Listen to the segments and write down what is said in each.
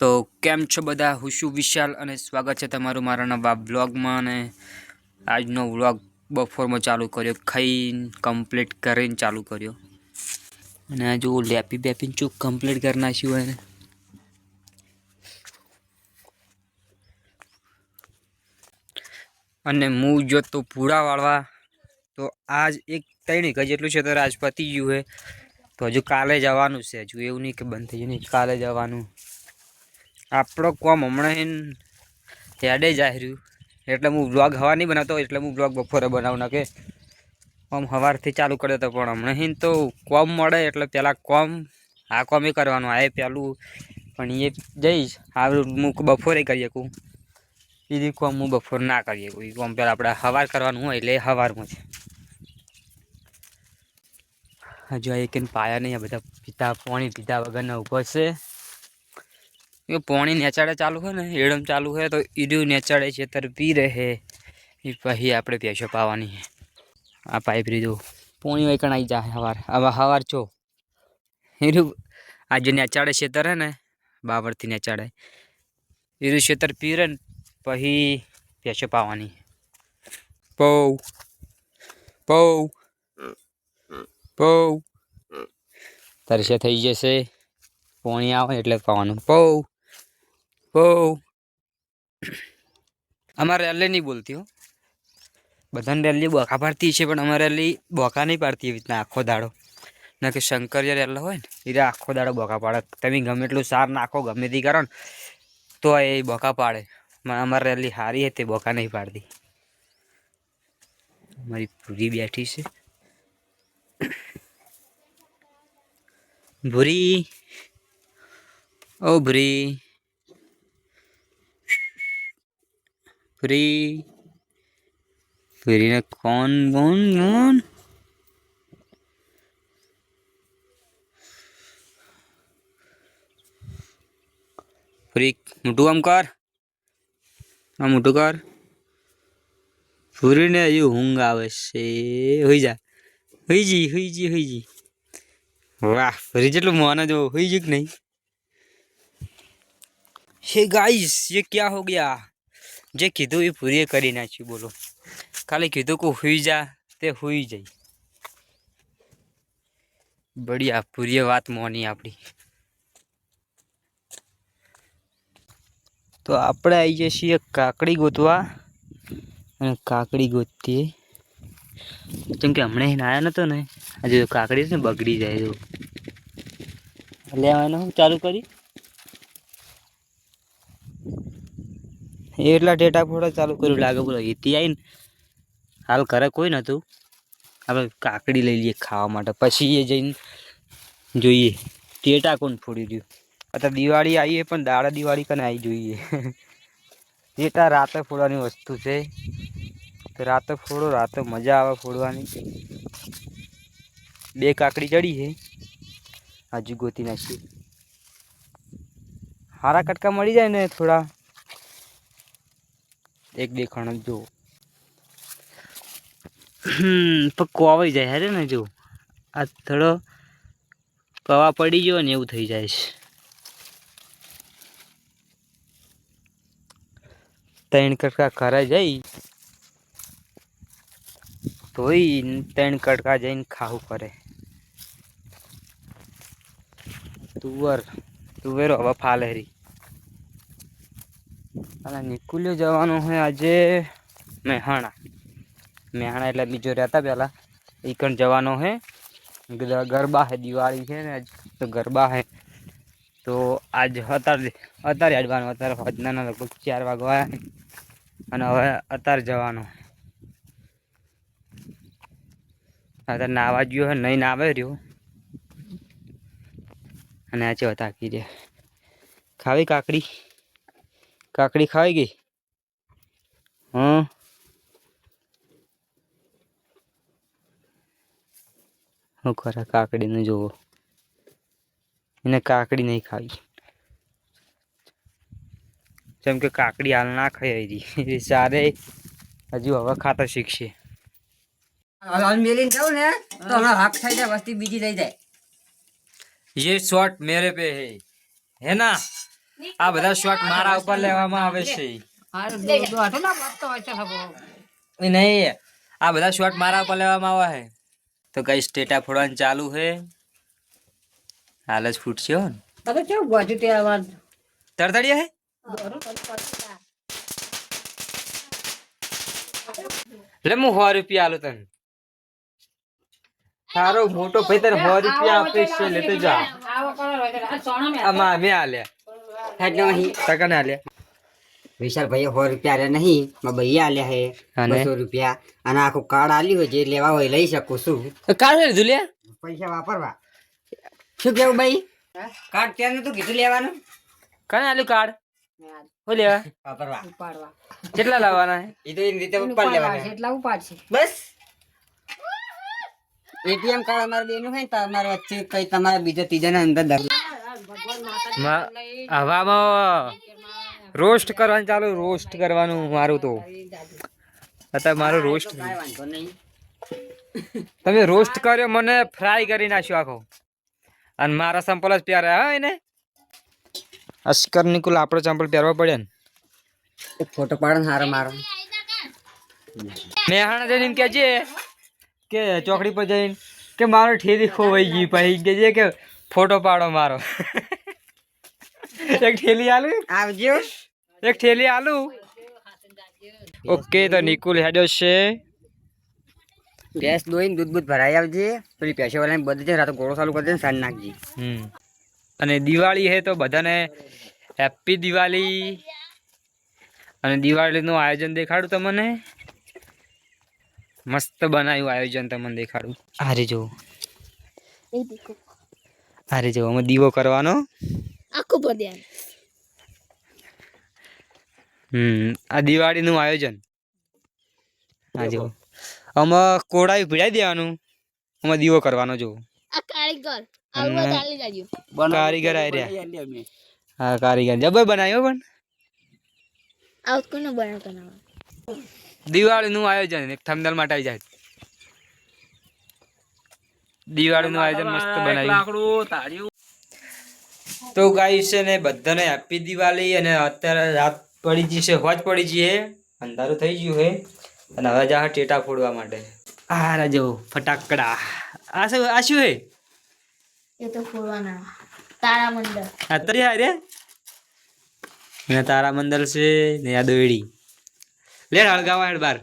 તો કેમ છો બધા? હું છું વિશાલ અને સ્વાગત છે તમારું મારા નવા બ્લોગમાં અને આજનો વ્લોગ બપોરમાં ચાલુ કર્યો, ખાઈને કમ્પ્લીટ કરીને ચાલુ કર્યો. અને જો લેપી બેપીને ચૂક કમ્પ્લીટ કરી નાખ્યું હોય ને. અને હું જો તો પૂરા વાળવા, તો આજ એક ત્રણ વીઘા જેટલું છે તો આજ પતી ગયું છે તો હજુ કાલે જવાનું છે, હજુ એવું નહીં કે બંધ થઈ ગયું નહીં કાલે જવાનું. આપણો કોમ હમણાં હેડે જાય રહ્યું એટલે હું બ્લોગ હવા નહીં બનાવતો, એટલે હું બ્લોગ બપોરે બનાવું નાખે. કોમ આમ સવારથી ચાલુ કર્યો હતો પણ હમણાં હિન તો કોમ મળે, એટલે પહેલાં કોમ, આ કોમ એ કરવાનું, આ પહેલું પણ એ જઈશ, આ હું બપોરે કરી શકું. બીજી કોમ હું બપોર ના કરી શકું. એ કોમ પહેલાં આપણે હવાર કરવાનું હોય, એટલે હવારમાં છે હજુ એક પાયા નહીં, આ બધા પીતા, પાણી પીતા વગરના ઊભો છે. એ પાણી નેચાડે ચાલુ હોય ને, એડમ ચાલુ હોય તો ઈડું નેચાડે છે ત્યારે પી રહે. એ પછી આપણે પેશો પાવાની છે. આ પાઇપ રીધું પાણી વૈકણ આવી જાય હવાર. હવે હવાર છો એરું આ જે નેચાડે ખેતર હે ને બાવરથી નેચાડે. એરું ખેતર પી રહે ને, પછી પેશો પાવાની પૌ. પૌ. પૌ. તરસે થઈ જશે. પાણી આવે એટલે પાવાનું. પૌ. પૌ અમારે રેલી નહીં બોલતી હો. બધાને રેલી બોકા પાડતી છે, પણ અમારે રેલી બોકા નહીં પાડતી એવી રીતના આખો દાડો. ના કે શંકરિયા રેલા હોય ને એ આખો દાડો બોકા પાડે. તમે ગમે એટલું સાર નાખો, ગમે તે કરો ને, તો એ બોકા પાડે. અમારે રેલી સારી હતી બોકા નહીં પાડતી. અમારી પૂરી બેઠી છે. ભૂરી. ઓ ભૂરી. ભૂરી ભૂરીને કોણ કોણ કોણ ભૂરી મોટું આમ કર આ મોટું કર ભૂરીને હજુ ઊંઘ આવે છે હોઈ જા હોઈ જી હોઈ જી હોઈ જી વાહ ફરી જેટલું મોને જો હોઈ ગયું કે નહીં હે ગાઈસ ये क्या हो गया જે કીધું એ પૂરી કરી નાખ્યું, બોલો. ખાલી કીધું કે હુઈ જા, તે હુઈ જઈ બઢિયા પૂરીએ વાત મોની આપણી. તો આપણે આવી જઈએ છીએ કાકડી ગોતવા અને કાકડી ગોતીએ. જેમ કે હમણાં નાયા નહોતો ને, આજે કાકડી છે ને બગડી જાય તો લેવાનું ચાલુ કરી એટલા ટેટા ફોડા ચાલુ કર્યું લાગે બોલો એથી આવીને હાલ ઘરે કોઈ નહોતું આપણે કાકડી લઈ લઈએ ખાવા માટે. પછી એ જઈને જોઈએ. ટેટા કોણ ફોડી રહ્યું અત્યારે દિવાળી આવીએ પણ દાડા દિવાળી કને આવી જોઈએ. ટેટા રાતે ફોડવાની વસ્તુ છે. તો રાતે ફોડો રાતે મજા આવે ફોડવાની. બે કાકડી ચડી છે. હજુ ગોતી નાખીએ. હારા કટકા મળી જાય ને થોડા? એક દેખાણ જો પણ આવી જાય હરે ને જો. આ થોડો કવા પડી ગયો ને એવું થઈ જાય છે. ત્રણ કટકા ઘરે જઈ, ધોઈ ત્રણ કટકા જઈને ખાવું પડે. તુવર, તુવેરો હવે ફાલેરી અને નિકુલ્યો જવાનું હોય આજે મહેણા. મહેણા એટલે બીજો રહેતા પહેલાં ઈકણ જવાનો હે. ગરબા હે, દિવાળી છે ને તો ગરબા હે. તો આજ અત્યારે અત્યારે અડવાનું અત્યારે હોજના લગભગ ચાર વાગવા. અને હવે અત્યારે જવાનો. અત્યારે નાવા ગયો હે, નહીં નાવે રહ્યો. અને આજે તાકી રહ્યા. ખાવી કાકડી? કાકડી ખાવી ગઈ હં શું કરે કાકડીને જુઓ એને કાકડી નહીં ખાવી જેમ કે કાકડી હાલ ના ખાઈ રહી સારે હજુ હવે ખાતા શીખશે હાલ મેલીને જાઉં ને તો હમણાં હાક થઈ જાય વસ્તી બીજી લઈ જાય ये शॉट मेरे पे है है ना આ બધા શોટ મારા ઉપર લેવામાં આવે છે. નહીં આ બધા શોટ મારા ઉપર લેવામાં આવે છે. તો કઈ સ્ટેટા ફોડવાનું ચાલુ છે? હાલ જ ફૂટશે ને. આ કેવું ગોચ્યું તે આમાં? તરતડિયા હે? લે હું સો રૂપિયા આલું તને. તારો મોટો ભાઈ તને સો રૂપિયા આપીશ છે લેતો જા. આ સોના મેં આમાં અમે આલ્યા હેડ નહીં વિશાલ ભાઈ સો રૂપિયા રે નહીં મારા ભાઈએ આલ્યા હે અને? બસો રૂપિયા. અને આખું કાર્ડ આલ્યું હોય જે લેવા હોય લઈ શકું છું. કાર્ડ લીધું લે? પૈસા વાપરવા. શું કેવું ભાઈ? કાર્ડ ત્યાં નતું કીધું લેવાનું? કાને આલ્યું કાર્ડ? હો લેવા? વાપરવા. ઉપાડવા. કેટલા લાવવાના એ તો એની રીતે ઉપાડ લેવાના. એટલા ઉપાડશે. બસ. એટીએમ કાર્ડ અમારે બેનું હોય ને તો અમારે વચ્ચે કઈ તમારા બીજા ત્રીજાના અંદરમાં હવામાં રોસ્ટ કરવાનું ચાલુ રોસ્ટ કરવાનું મારું તો. અત્યારે મારું રોસ્ટ તમે રોસ્ટ કર્યો મને ફ્રાય કરી નાખ્યો આખો. અને મારા સંપલ જ પ્યારે હા એને? અસ્કર નિકુલ આપણો ચંપલ પહેરવા પડે ને. ફોટો પાડે ને હારો મારો. મેહાણા જઈને એમ કહે છે કે ચોકડી પર જઈને કે મારો ઠેરી ખોવાઈ ગઈ પછી કે છે કે ફોટો પાડો મારો. એક ઠેલી આલુ? આવજો. એક ઠેલી આલુ? ઓકે તો નિકુલ હેડ્યો છે. ભેંસ દોઈને દૂધ બૂધ ભરાઈ આવજે. પેલી પેશો વાળાને બધે છે રાતો ગોળો ચાલુ કરી દે સાંજ નાખજે. હમ. અને દિવાળી હે તો બધાને હેપી દિવાળી. અને દિવાળીનું આયોજન દેખાડું તમને? મસ્ત બનાવ્યું આયોજન તમને દેખાડું. આરે જો આરે જો અમે દીવો કરવાનો. આખું પદ્યા હમ આ દિવાળીનું આયોજન. હા જો આમાં કોડાઈ ભીડાઈ દેવાનું. આમાં દીવો કરવાનો જો આ કારીગર. આવું ચાલી જાજો. કારીગર આવી રહ્યા. હા કારીગર. જબર બનાવ્યો પણ. આવું કોને બનાવતા ના દિવાળીનું આયોજન. એક થંબનેલ માટે આવી જાય. દિવાળીનું આયોજન મસ્ત બનાવ્યું તો ગાઈસ છે ને બધાને હેપી દિવાળી અને અત્યારે રાત પડી ગઈ છે હોજ પડી ગઈ છે. અંધારું થઈ ગયું છે. અને હવે જા ટેટા ફોડવા માટે. આ રાજો ફટાકડા. આ શું આ શું હે એ તો ફોડવાના. તારા મંડળ. અત્યારે હારે ને તારા મંદિર છે ને આ દોયડી. લે હળગાવા હેડ બાર.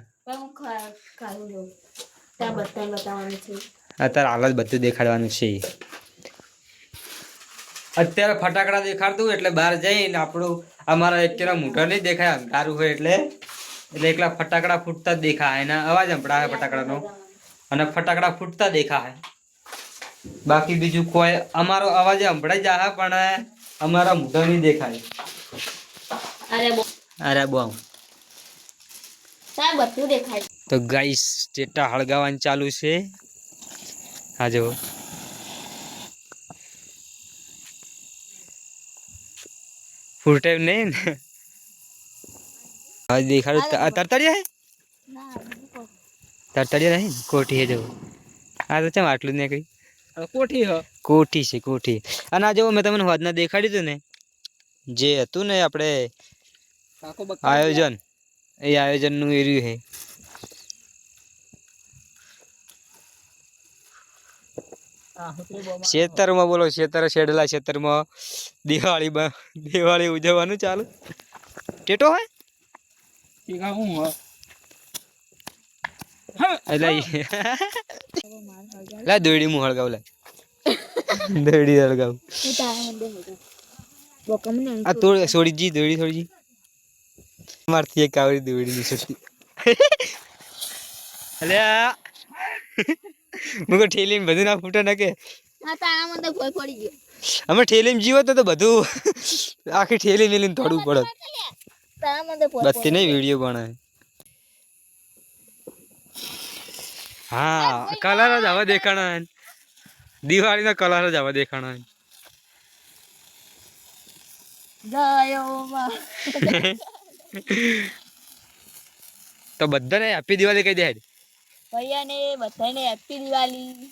અત્યારે હાલ જ બધું દેખાડવાનું છે. અત્યારે ફટાકડા દેખાડતું એટલે બહાર જઈને આપણું અમારા એક કેરા મોઢા નહીં દેખાય અંધારું હોય એટલે એટલે એકલા ફટાકડા ફૂટતા જ દેખાય. એના અવાજ સંભળાય ફટાકડાનો. અને ફટાકડા ફૂટતા દેખાય. બાકી બીજું કોઈ અમારો અવાજ સંભળાઈ જાય પણ અમારા મોઢા નહીં દેખાય. અરે બો. બહુ બધું દેખાય. તો ગાઈસ ચેટા હળગાવાનું ચાલુ છે. હા જો ફૂલ ટાઈમ નહીં ને? હા દેખાડું આ તરતરિયા હે? ના નહીં કોઠી હે જવું આ તો ચમ આટલું જ નીકળી કોઠી કોઠી છે કોઠી. અને આ જો મેં તમને હોદના દેખાડ્યું હતું ને જે હતું ને આપણે આયોજન એ આયોજનનું એર્યું છે ખેતરમાં બોલો ખેતર શેડલા ખેતરમાં દિવાળી દિવાળી ઉજવવાનું ચાલુ. ટેટો હોય લા દોડી હું હળગાવ લા. દોડી હળગાવ. આ તોડ છોડી જી દોડી થોડી જી. મારથી એક આવડી દોડી ની છોડી અલે આ મુકો ઠેલીને બધું ના ફૂટે નાખે અમે ઠેલીમાં જીવો તો તો બધું આખી ઠેલી મેલીને થોડું પડે. બત્તી નહીં વીડિયો બનાવે. હા કલર જ હવે દેખાણા દિવાળીના કલર જ હવે દેખાણા તો બધાને હેપી દિવાળી કહી દે ભૈયાને બધાને હેપી દિવાળી